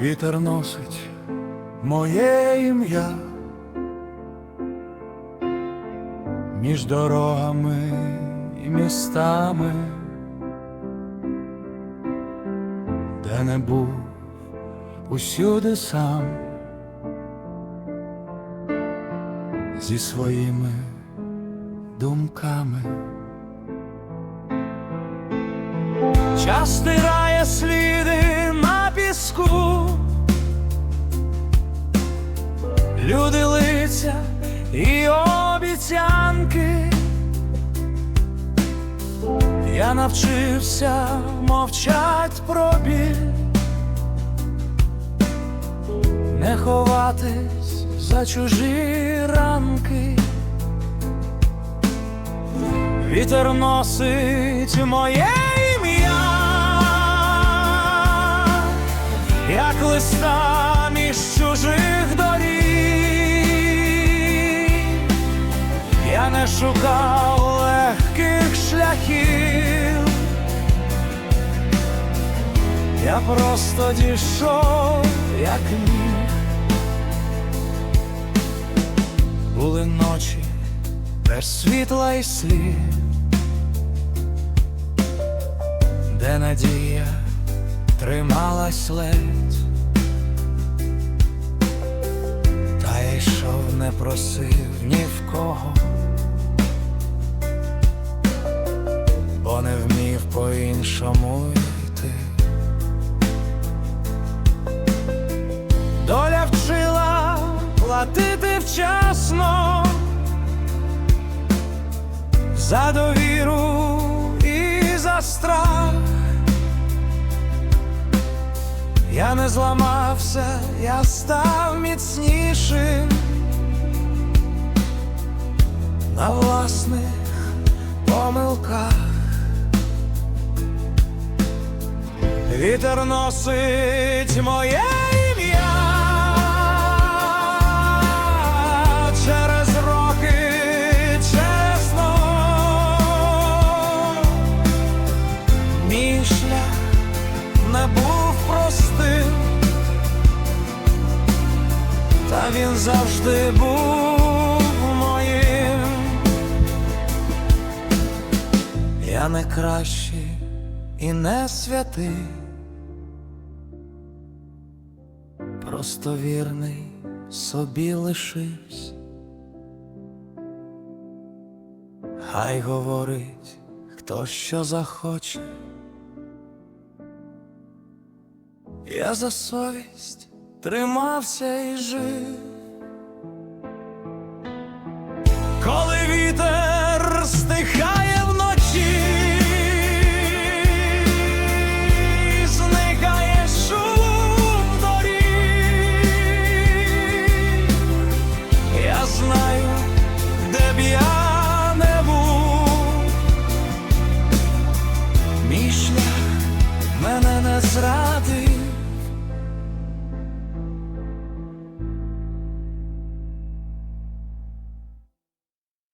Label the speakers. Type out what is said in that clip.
Speaker 1: Вітер носить моє ім'я між дорогами і містами, де не був усюди сам зі своїми думками. Час стирає сліди люди лиця і обіцянки. Я навчився мовчать про біль, не ховатись за чужі ранки. Вітер носить моє ім'я, як листа не шукав легких шляхів, я просто дійшов, як міг. Були ночі без світла і слів, де надія трималась ледь, та йшов, не просив ні в кого, не вмів по-іншому йти. Доля вчила платити вчасно за довіру і за страх. Я не зламався, я став міцнішим на власних помилках. Вітер носить моє ім'я через роки чесно. Мій шлях не був простим, та він завжди був моїм. Я не кращий і не святий, просто вірний собі лишився. Хай говорить, хто що захоче. Я за совість тримався і жив.